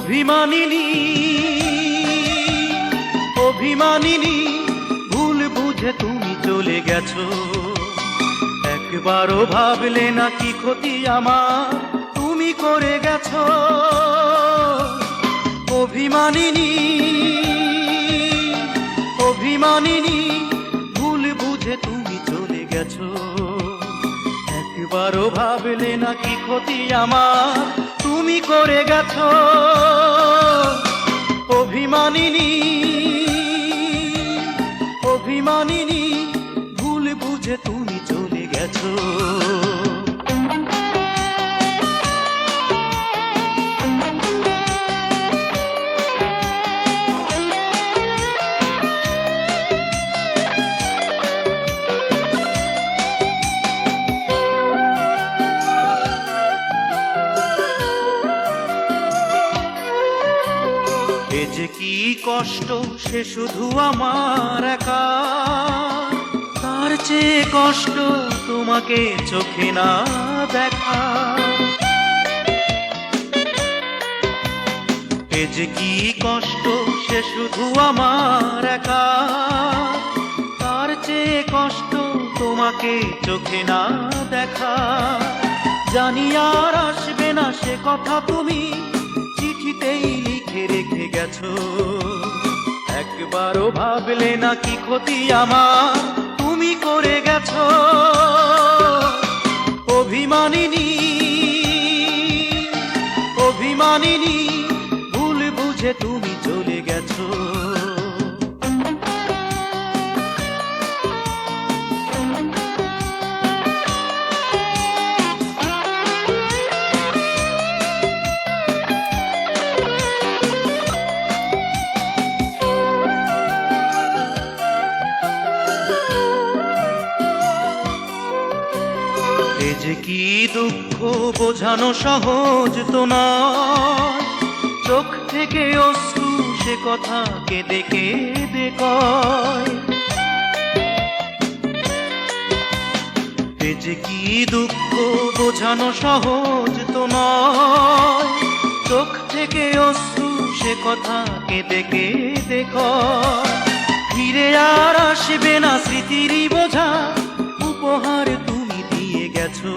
অভিমানিনী অভিমানিনী, ভুল বুঝে তুমি চলে গেছো। একবারও ভাবলে না কি ক্ষতি আমার, তুমি করে গেছো। অভিমানিনী অভিমানিনী, ভুল বুঝে তুমি চলে গেছো। একবারও ভাবলে না কি ক্ষতি আমার, তুমি করে গেছো। বুঝে তুমি চলে গেছো। যে কি কষ্ট সে শুধু আমার একা। চেয়ে কষ্ট তোমাকে চোখে না দেখা। এ যে কি কষ্ট, সে শুধু আমার একা। তার চেয়ে কষ্ট তোমাকে চোখে না দেখা। জানি আর আসবে না সে কথা তুমি, চিঠিতেই লিখে রেখে গেছো। একবারও ভাবলে না কি ক্ষতি আমার। করে গেছ। অভিমানিনী অভিমানিনী ভুল বুঝে তুমি চলে গেছো। যে কি দুঃখ বোঝানো সহজ তো নয়। চোখ থেকে অশ্রু সে কথা কেঁদে কয় এ যে কি দুঃখ বোঝানো সহজ তো নয়। চোখ থেকে অশ্রু সে কথা কেঁদে কেঁদে কয় ফিরে আর আসবে না স্মৃতিরই বোঝা, উপহার গেছো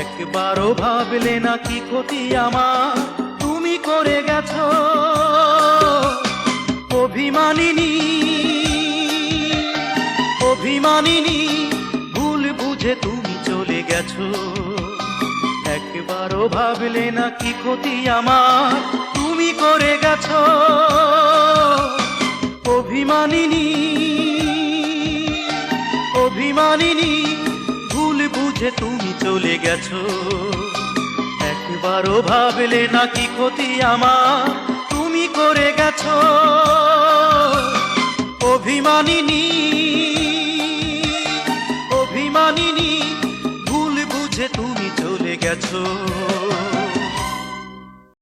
একবারও ভাবলে না কি ক্ষতি আমার। তুমি করে গেছো অভিমানিনী। অভিমানিনী, ভুল বুঝে তুমি চলে গেছো। একবারও ভাবলে না কি ক্ষতি আমার। তুমি করে গেছো অভিমানিনী। অভিমানিনী বুঝে তুমি চলে গেছো। একবারও ভাবলে নাকি ক্ষতি আমার, তুমি করে গেছো। অভিমানিনী অভিমানিনী, ভুল বুঝে তুমি চলে গেছো।